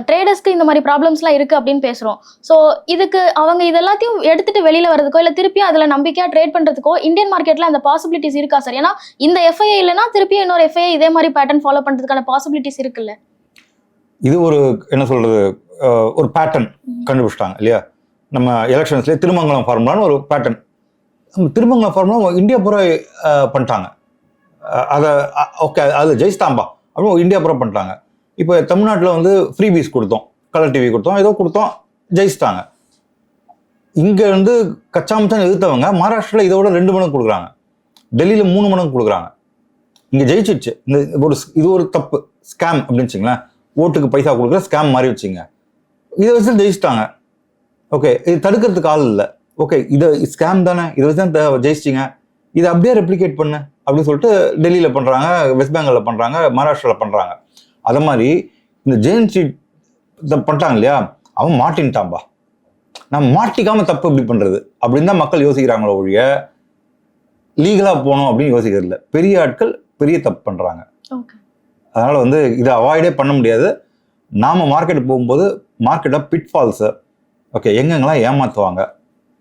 ட்ரேடர்ஸ்க்கு இந்த மாதிரி ப்ராப்ளம்ஸ்லாம் இருக்கு அப்படின்னு பேசுறோம். ஸோ இதுக்கு அவங்க இது எல்லாத்தையும் எடுத்துட்டு வெளியில வரதுக்கோ இல்ல திருப்பியும் அதுல நம்பிக்கையா ட்ரேட் பண்றதுக்கோ இந்தியன் மார்க்கெட்ல அந்த பாசிபிலிட்டிஸ் இருக்கா சார் ஏன்னா இந்த எஃப்ஐஐ இல்லைன்னா திருப்பியும் இன்னொரு எஃப்ஐஐ இதே மாதிரி பேட்டர்ன் ஃபாலோ பண்றதுக்கான பாசிபிலிட்டிஸ் இருக்குல்ல? இது ஒரு என்ன சொல்றது அஹ், ஒரு பேட்டர்ன் கண்டுபிடிச்சிட்டாங்க இல்லையா? நம்ம எலெக்ஷன்ஸ்லேயே திருமங்கலம் ஃபார்முலான்னு ஒரு பேட்டர்ன் திருமங்கலம் ஃபார்முலா இந்தியா பூரா பண்ணிட்டாங்க. அதை ஓகே அதில் ஜெயிஸ்தாம்பா அப்படின்னு இந்தியா பூரா பண்ணிட்டாங்க. இப்போ தமிழ்நாட்டில் வந்து ஃப்ரீ பீஸ் கொடுத்தோம் கலர் டிவி கொடுத்தோம். ஏதோ கொடுத்தோம் ஜெயிச்சிட்டாங்க. இங்கே வந்து கச்சாமச்சான் எதிர்த்தவங்க மகாராஷ்டிராவில் இதை விட ரெண்டு மடங்கு கொடுக்குறாங்க. டெல்லியில் மூணு மடங்கு கொடுக்குறாங்க. இங்கே ஜெயிச்சிடுச்சு இந்த ஒரு இது ஒரு தப்பு. ஸ்கேம் அப்படின்னு வச்சிங்களேன் ஓட்டுக்கு பைசா கொடுக்குற ஸ்கேம் மாதிரி வச்சுங்க இதை வச்சு ஜெயிச்சிட்டாங்க. ஓகே இது தடுக்கிறதுக்கு ஆள் இல்லை. ஓகே இதை ஸ்கேம் தானே? இதை வச்சு தான் ஜெயிச்சிங்க இதை அப்படியே ரெப்ளிகேட் பண்ணு அப்படின்னு சொல்லிட்டு டெல்லியில் பண்ணுறாங்க வெஸ்ட் பெங்காலில் பண்ணுறாங்க மகாராஷ்டிராவில் பண்ணுறாங்க அது மாதிரி இந்த ஜெயின் ஸ்ட்ரீட் இதை பண்ணிட்டாங்க இல்லையா? அவன் மாட்டின்ட்டான்பா நான் மாட்டிக்காம தப்பு இப்படி பண்ணுறது அப்படின்னு தான் மக்கள் யோசிக்கிறாங்களோ ஒழிய லீகலாக போகணும் அப்படின்னு யோசிக்கிறது இல்லை. பெரிய ஆட்கள் பெரிய தப்பு பண்ணுறாங்க அதனால வந்து இதை அவாய்டே பண்ண முடியாது. நாம மார்க்கெட் போகும்போது மார்க்கெட்டை பிட்ஃபால்ஸு ஓகே எங்கெங்கெல்லாம் ஏமாத்துவாங்க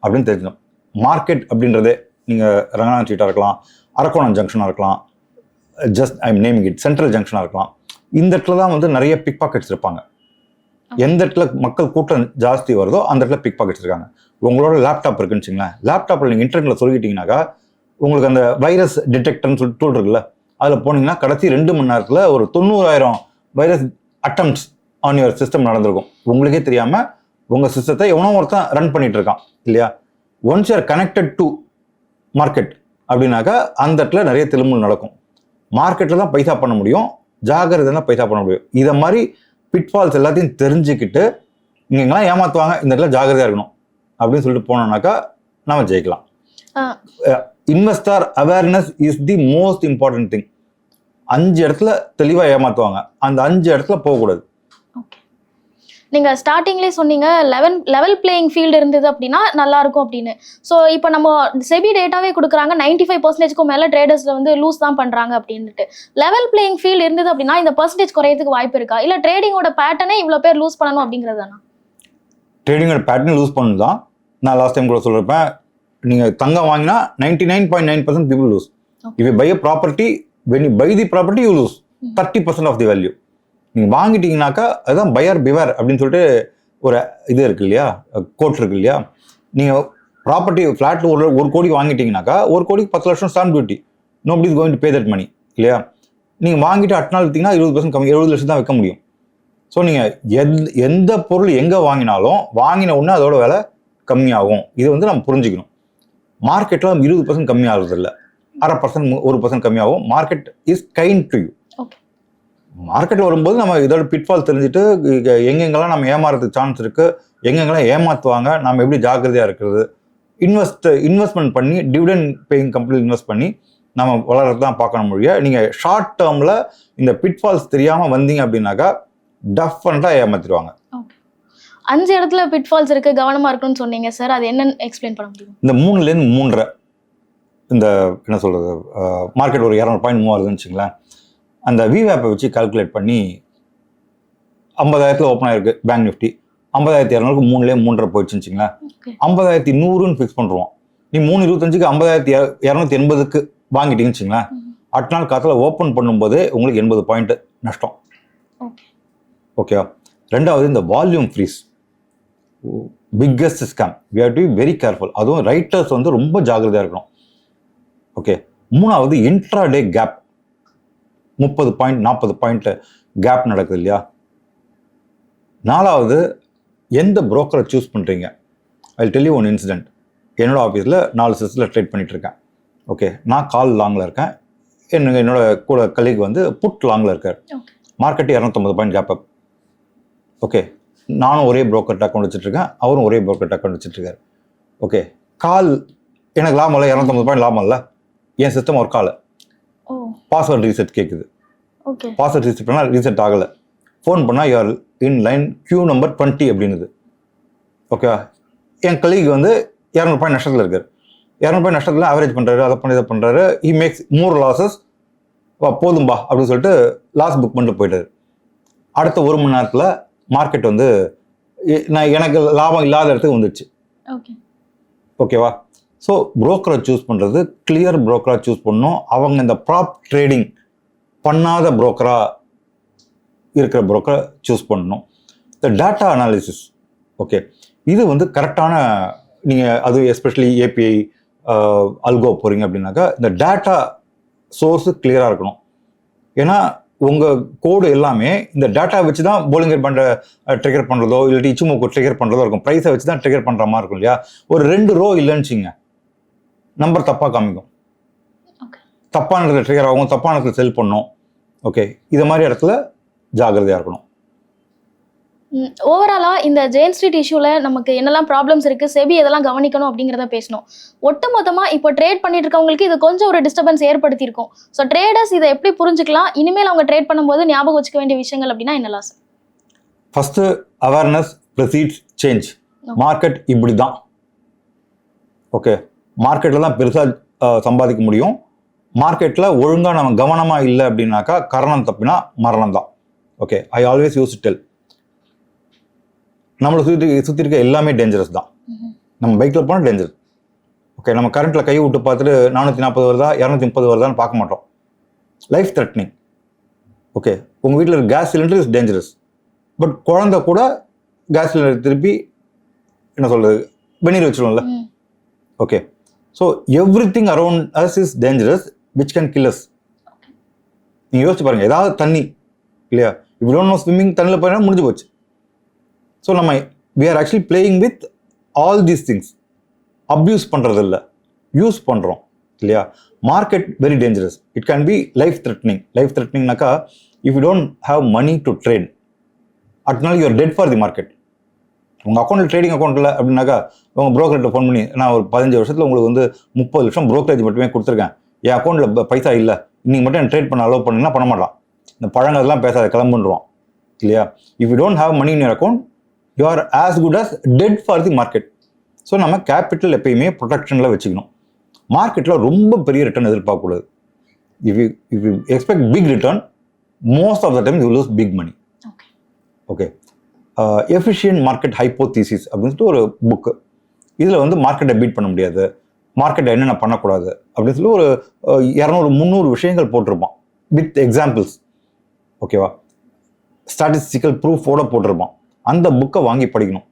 அப்படின்னு தெரிஞ்சிடும் மார்க்கெட் அப்படின்றதே நீங்கள் ரங்கநாதன் ஸ்ட்ரீட்டாக இருக்கலாம் அரக்கோணம் ஜங்ஷனாக இருக்கலாம் just I am naming it central ஜங்ஷனாக இருக்கலாம். இந்த இடத்துல தான் வந்து நிறைய பிக் பாக்கெட்ஸ் இருப்பாங்க எந்த இடத்துல மக்கள் கூட்டம் ஜாஸ்தி வருதோ அந்த இடத்துல பிக் பாக்கெட்ஸ் இருக்காங்க. உங்களோட லேப்டாப் இருக்குன்னு வச்சுங்களேன் லேப்டாப்பில் நீங்கள் இன்டர்நெட்டில் சொல்லிக்கிட்டீங்கன்னாக்கா உங்களுக்கு அந்த வைரஸ் டிடெக்டர்னு சொல்லி டூல் இருக்குல்ல அதில் போனீங்கன்னா கடைசி ரெண்டு மணி நேரத்தில் ஒரு தொண்ணூறாயிரம் virus attempts on your system நடந்திருக்கும். உங்களுக்கே தெரியாமல் உங்கள் சிஸ்டத்தை எவனோ ஒருத்தன் ரன் பண்ணிட்டு இருக்கான் இல்லையா? Once you are connected to market அப்படின்னாக்கா அந்த இடத்துல நிறைய திரும்பல் நடக்கும். மார்க்கெட்டில் தான் பைசா பண்ண முடியும். ஜாகிரதை தான் பைசா பண்ண முடியும். இதை மாதிரி பிட்ஃபால்ஸ் எல்லாத்தையும் தெரிஞ்சுக்கிட்டு இங்க எங்கெல்லாம் ஏமாத்துவாங்க இந்த இடத்துல ஜாகிரதையா இருக்கணும் அப்படின்னு சொல்லிட்டு போனோம்னாக்கா நாம ஜெயிக்கலாம். Investor awareness is the most important thing அஞ்சு இடத்துல தெளிவா ஏமாத்துவாங்க. அந்த அஞ்சு இடத்துல போகக்கூடாது. நீங்க ஸ்டார்டிங்லேயே சொன்னீங்க லெவன் லெவல் பிளேயிங் ஃபீல்டு இருந்தது அப்படின்னா நல்லா இருக்கும் அப்படின்னு. ஸோ இப்போ நம்ம செபி டேட்டாவே கொடுக்குறாங்க நைன்டி ஃபைவ் பர்சன்டேஜ்க்கும் மேலே ட்ரேடர்ஸ்ல வந்து லூஸ் தான் பண்றாங்க அப்படின்ட்டு லெவல் பிளேயிங் ஃபீல்டு இருந்தது அப்படின்னா இந்த பர்சன்டேஜ் குறையறதுக்கு வாய்ப்பு இருக்கா? இல்ல ட்ரேடிங்கோட பேட்டர்னே இவ்வளோ பேர் லூஸ் பண்ணணும் அப்படிங்கிறது தானா ட்ரேடிங்கோட பேட்டர்ன் லூஸ் பண்ணு தான் நான் லாஸ்ட் டைம் கூட சொல்லிருப்பேன் நீங்க தங்கம் வாங்கினா ninety nine point nine percent people lose. If buy a property when you buy the property you lose. Thirty percent of the value நீங்கள் வாங்கிட்டீங்கனாக்கா அதுதான் பயர் பிவர் அப்படின்னு சொல்லிட்டு ஒரு இது இருக்கு இல்லையா? கோட் இருக்கு இல்லையா? நீங்கள் ப்ராப்பர்ட்டி ஃப்ளாட்டில் ஒரு ஒரு கோடி வாங்கிட்டீங்கனாக்கா ஒரு கோடிக்கு பத்து லட்சம் stamp duty nobody is going to pay that money இல்லையா? நீங்கள் வாங்கிட்டு அட் நாள் வித்தீங்கன்னா இருபது பர்சன்ட் கம்மி எழுபது லட்சம் தான் விற்க முடியும். ஸோ நீங்கள் எந் எந்த பொருள் எங்கே வாங்கினாலும் வாங்கின உடனே அதோட விலை கம்மியாகும். இது வந்து நம்ம புரிஞ்சுக்கணும். மார்க்கெட்டில் இருபது பர்சன்ட் கம்மியாகிறது இல்லை அரை பர்சன்ட் ஒரு பர்சன்ட் கம்மியாகும். Market is kind to you Okay. Market வரும்போது நம்ம இதோட பிட்ஃபால் தெரிஞ்சுட்டு எங்கெங்கெல்லாம் நம்ம ஏமாறதுக்கு சான்ஸ் இருக்கு எங்கெங்கெல்லாம் ஏமாத்துவாங்க நம்ம எப்படி ஜாக்கிரதையா இருக்கிறது இன்வெஸ்ட் இன்வெஸ்ட்மெண்ட் பண்ணி டிவிடன் பேயிங் கம்பெனி இன்வெஸ்ட் பண்ணி நம்ம வளர்றது தான் பார்க்கணும் மொழிய நீங்க ஷார்ட் டேர்ம்ல இந்த பிட்ஃபால்ஸ் தெரியாம வந்தீங்க அப்படின்னாக்கா டஃபண்டா ஏமாத்திடுவாங்க. அஞ்சு இடத்துல பிட்ஃபால்ஸ் இருக்கு கவனமா இருக்குன்னு சொன்னீங்க சார் அது என்னன்னு எக்ஸ்பிளைன் பண்ண முடியும்? இந்த மூணுலேருந்து மூன்றரை இந்த என்ன சொல்றது மார்க்கெட் ஒரு இரநூறு பாயிண்ட் மூவ் ஆகுதுன்னு வச்சுங்களேன். அந்த விவேப்பை வச்சு கால்குலேட் பண்ணி ஐம்பதாயிரத்தில் ஓப்பன் ஆயிருக்கு பேங்க் நிஃப்டி ஐம்பதாயிரத்தி இரநூறுக்கு மூணுலேயே மூன்றரை போயிடுச்சுன்னு வச்சுங்களேன். ஐம்பதாயிரத்தி நூறுன்னு ஃபிக்ஸ் பண்ணுறோம் நீ மூணு இருபத்தஞ்சுக்கு ஐம்பதாயிரத்தி இரநூத்தி எண்பதுக்கு வாங்கிட்டீங்கன்னு வச்சுங்களேன். அட் நாள் காலத்தில் ஓப்பன் பண்ணும்போது உங்களுக்கு எண்பது பாயிண்ட் நஷ்டம். ஓகேவா ரெண்டாவது இந்த volume freeze biggest scam we have to be very careful அதுவும் ரைட்டர்ஸ் வந்து ரொம்ப ஜாக்கிரதையாக இருக்கணும். ஓகே மூணாவது இன்ட்ராடே கேப் முப்பது பாயிண்ட் நாற்பது பாயிண்ட் கேப் நடக்குது இல்லையா? நாலாவது எந்த புரோக்கரை சூஸ் பண்ணுறீங்க I tell you one incident என்னோட ஆஃபீஸில் நாலு சிஸ்டத்தில் ட்ரேட் பண்ணிட்டு இருக்கேன். ஓகே நான் கால் லாங்கில் இருக்கேன். என்ன என்னோட கூட கலீக் வந்து புட் லாங்கில் இருக்கார். Okay. மார்க்கெட் இரநூத்தொம்பது பாயிண்ட் கேப் அப் ஓகே நானும் ஒரே broker அக்கௌண்ட் வச்சுட்ருக்கேன் அவரும் ஒரே broker அக்கௌண்ட் வச்சுட்ருக்காரு ஓகே கால் எனக்கு லாபம் இல்லை இரநூத்தொம்பது பாயிண்ட் லாபம் இல்லை. என் சிஸ்டம் ஒர்க் ஆகல. ஓ பாஸ்வேர்ட் ரீசெட் கேட்குது ஓகே பாஸ்வேர்ட் ரீசெட் பண்ணால் ரீசெட் ஆகலை. ஃபோன் பண்ணால் you are in line queue number twenty அப்படின்னுது. ஓகேவா என் கலீக் வந்து இரநூறு பாயிண்ட் நஷ்டத்தில் இருக்கார். இரநூறு பாயிண்ட் நஷ்டத்தில் ஆவரேஜ் பண்ணுறாரு அதை பண்ணி இதை பண்ணுறாரு இ மேக்ஸ் மோர் லாசஸ் வா போதும்பா அப்படின்னு சொல்லிட்டு லாஸ் புக் பண்ணிட்டு போயிட்டாரு. அடுத்த ஒரு மணி நேரத்தில் மார்க்கெட் வந்து நான் எனக்கு லாபம் இல்லாத இடத்துக்கு வந்துடுச்சு ஓகே ஓகேவா ஸோ புரோக்கரை சூஸ் பண்ணுறது கிளியர் புரோக்கராக சூஸ் பண்ணணும். அவங்க இந்த ப்ராப் ட்ரேடிங் பண்ணாத புரோக்கராக இருக்கிற புரோக்கரை சூஸ் பண்ணணும். இந்த டேட்டா அனாலிசிஸ் ஓகே இது வந்து கரெக்டான நீங்கள் அது எஸ்பெஷலி ஏபிஐ அல்கோ போகிறீங்க அப்படின்னாக்கா இந்த டேட்டா சோர்ஸு கிளியராக இருக்கணும். ஏன்னா உங்கள் கோடு எல்லாமே இந்த டேட்டா வச்சு தான் போலிங்கர் பண்ணுற ட்ரிகர் பண்ணுறதோ இல்லாட்டி இச்சுமோக்கு ட்ரிகர் பண்ணுறதோ இருக்கும். ப்ரைஸை வச்சு தான் ட்ரிகர் பண்ணுற மாதிரி இருக்கும் இல்லையா? ஒரு ரெண்டு ரோ இல்லைன்னு வச்சுங்க நம்பர் தப்பாக காமிக்கும். Okay. தப்பானதுல ட்ரிகர் ஆகும் தப்பானதுல செல் பண்ணும். ஓகே இது மாதிரி இடத்துல ஜாகிரதையாக இருக்கணும். ஓவராலா இந்த ஜெயின் ஸ்ட்ரீட் இஷ்யூல நமக்கு என்னெல்லாம் ப்ராப்ளம்ஸ் இருக்கு செபி எதெல்லாம் கவனிக்கணும் அப்படிங்கிறத பேசணும். ஒட்டுமொத்தமா இப்போ ட்ரேட் பண்ணிட்டு இருக்கவங்களுக்கு இது கொஞ்சம் ஒரு டிஸ்டர்பன்ஸ் ஏற்படுத்தியிருக்கும். ஸோ ட்ரேடர்ஸ் இதை எப்படி புரிஞ்சுக்கலாம்? இனிமேல் அவங்க ட்ரேட் பண்ணும்போது ஞாபகம் வச்சுக்க வேண்டிய விஷயங்கள் அப்படின்னா என்னலாம் sir first awareness proceeds change. Market இப்படி தான் ஓகே மார்க்கெட்டில் தான் பெருசாக சம்பாதிக்க முடியும். மார்க்கெட்டில் ஒழுங்காக நம்ம கவனமாக இல்லை அப்படின்னாக்கா கரணம் தப்பினா மரணம் தான். Okay I always use tell நம்மளை சுற்றி சுற்றி இருக்க எல்லாமே டேஞ்சரஸ் தான். நம்ம பைக்கில் போனால் டேஞ்சர் ஓகே நம்ம கரண்ட்டில் கை விட்டு பார்த்துட்டு நானூற்றி நாற்பது வருதா இரநூத்தி முப்பது வருதான்னு பார்க்க மாட்டோம். லைஃப் த்ரெட்னிங் ஓகே உங்கள் வீட்டில் இருக்க gas cylinder is dangerous but குழந்தை கூட கேஸ் சிலிண்டர் திருப்பி என்ன சொல்கிறது வெந்நீர் வச்சிருவோம்ல. Okay so everything around us is dangerous which can kill us நீங்கள் யோசிச்சு பாருங்கள் ஏதாவது தண்ணி இல்லையா? இப்படி டோன்ட் ஸ்விம்மிங் தண்ணியில் போயினா முடிஞ்சு போச்சு. ஸோ நம்ம we are actually playing with all these things abuse பண்ணுறது இல்லை யூஸ் பண்ணுறோம் இல்லையா market very dangerous it can be life threatening life த்ரெட்னிங்னாக்கா if you don't have money to trade அட்னால you are dead for the market உங்கள் அக்கௌண்ட்டில் ட்ரேடிங் அக்கௌண்ட்டில் அப்படின்னாக்கா உங்கள் ப்ரோக்கர்கிட்ட ஃபோன் பண்ணி நான் ஒரு பதினஞ்சு வருஷத்தில் உங்களுக்கு வந்து முப்பது லட்சம் ப்ரோக்கரேஜ் மட்டுமே கொடுத்துருக்கேன். என் அக்கௌண்ட்டில் பைசா இல்லை. இன்னைக்கு மட்டும் என் ட்ரேட் பண்ண அலோவ் பண்ணுங்கன்னா பண்ண மாட்டான். இந்த பழங்கள்லாம் பேசாத கிளம்புன்றோம் இல்லையா? If you don't have money in your account you are as good as dead for the market so நம்ம கேபிட்டல் எப்பயுமே ப்ரொடெக்ஷனில் வச்சுக்கணும். மார்க்கெட்டில் ரொம்ப பெரிய return எதிர்பார்க்கக்கூடாது. If you if you expect big return most of the time you lose big money okay efficient market hypothesis அப்படின்னு சொல்லிட்டு ஒரு புக்கு இதில் வந்து மார்க்கெட்டை பீட் பண்ண முடியாது. மார்க்கெட்டை என்னென்ன பண்ணக்கூடாது? அப்படின்னு சொல்லி ஒரு இரநூறு முந்நூறு விஷயங்கள் போட்டிருப்பான். வித் எக்ஸாம்பிள்ஸ் ஓகேவா ஸ்டாட்டிஸ்டிக்கல் ப்ரூஃபோட போட்டிருப்பான். அந்த புக்கை வாங்கி படிக்கணும்.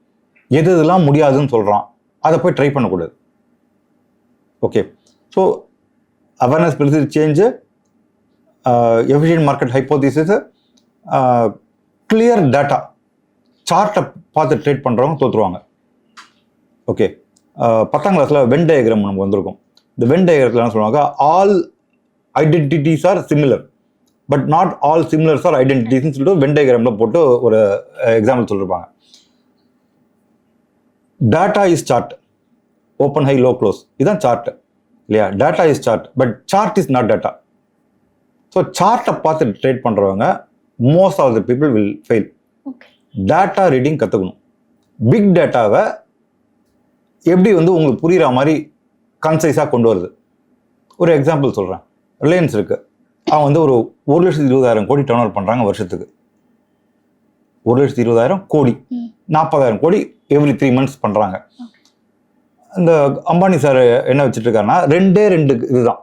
எது இதெல்லாம் முடியாதுன்னு சொல்கிறான் அதை போய் ட்ரை பண்ணக்கூடாது. ஓகே ஸோ அவேர்னஸ் பெருசு change efficient market hypothesis clear data சார்ட்டை பார்த்து ட்ரேட் பண்ணுறவங்க தோற்றுருவாங்க ஓகே பத்தாம் கிளாஸில் வென் டயக்ராம் நமக்கு வந்திருக்கும். இந்த வென் டயக்ராத்தில் என்ன சொல்லுவாங்க? All identities are similar but not all similars are ஐடென்டிட்டிஸ்னு சொல்லிட்டு வென் டயக்ராமில் போட்டு ஒரு எக்ஸாம்பிள் சொல்லியிருப்பாங்க data is chart open high low close இதுதான் சார்ட் இல்லையா? Data is chart but chart is not data so சார்ட்டை பார்த்து ட்ரேட் பண்ணுறவங்க most of the people will fail data reading கற்றுக்கணும் பிக் டேட்டாவை எப்படி வந்து உங்களுக்கு புரிகிற மாதிரி கன்சைஸாக கொண்டு வருது. ஒரு எக்ஸாம்பிள் சொல்கிறேன் ரிலையன்ஸ் இருக்குது அவங்க வந்து ஒரு ஒரு லட்சத்தி இருபதாயிரம் கோடி டர்ன் ஓவர் பண்ணுறாங்க வருஷத்துக்கு. ஒரு லட்சத்தி இருபதாயிரம் கோடி. நாற்பதாயிரம் கோடி எவ்ரி த்ரீ மந்த்ஸ் பண்ணுறாங்க இந்த அம்பானி சார் என்ன வச்சுட்டு இருக்காருன்னா ரெண்டே ரெண்டு இதுதான்.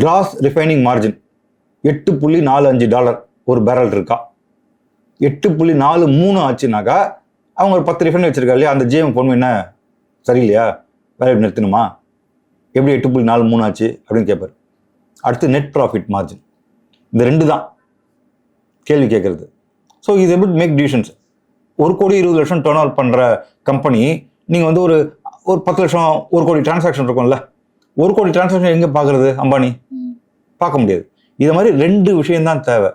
கிராஸ் ரிஃபைனிங் மார்ஜின் எட்டு புள்ளி நாலு அஞ்சு டாலர் ஒரு பேரல் இருக்கா? எட்டு புள்ளி நாலு மூணு ஆச்சுனாக்கா அவங்க ஒரு பத்து ரிஃபைன் வச்சிருக்காரு இல்லையா? அந்த ஜிஎம் பொண்ணு என்ன? சரியில்லையா? வேலை நிறுத்தணுமா? எப்படி எட்டு புள்ளி நாலு மூணு ஆச்சு? அப்படின்னு கேட்பார் அடுத்து நெட் ப்ராஃபிட் மார்ஜின் இந்த ரெண்டு தான் கேள்வி கேட்குறது. ஸோ இது எப்படி மேக் டிசிஷன்ஸ் ஒரு கோடி இருபது லட்சம் டர்ன் ஓவர் பண்ணுற கம்பெனி நீங்கள் வந்து ஒரு ஒரு பத்து லட்சம் ஒரு கோடி டிரான்சாக்ஷன் இருக்கும்ல. ஒரு கோடி டிரான்சாக்ஷன் எங்கே பார்க்குறது அம்பானி. பார்க்க முடியாது. இது மாதிரி ரெண்டு விஷயம்தான் தேவை.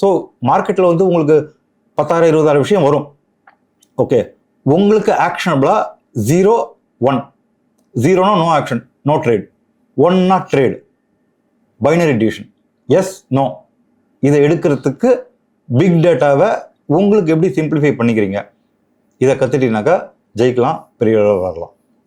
ஸோ மார்க்கெட்டில் வந்து உங்களுக்கு பத்தாயிரம் இருபதாயிரம் விஷயம் வரும். ஓகே உங்களுக்கு ஆக்ஷனபிளாக ஜீரோ ஒன் ஜீரோனா நோ ஆக்ஷன் நோ ட்ரேட் ஒன்னா trade binary division yes no இதை எடுக்கிறதுக்கு பிக் டேட்டாவை உங்களுக்கு எப்படி சிம்பிளிஃபை பண்ணிக்கிறீங்க? இதை கற்றுட்டீங்கன்னாக்கா ஜெயிக்கலாம் பெரிய வரலாம்.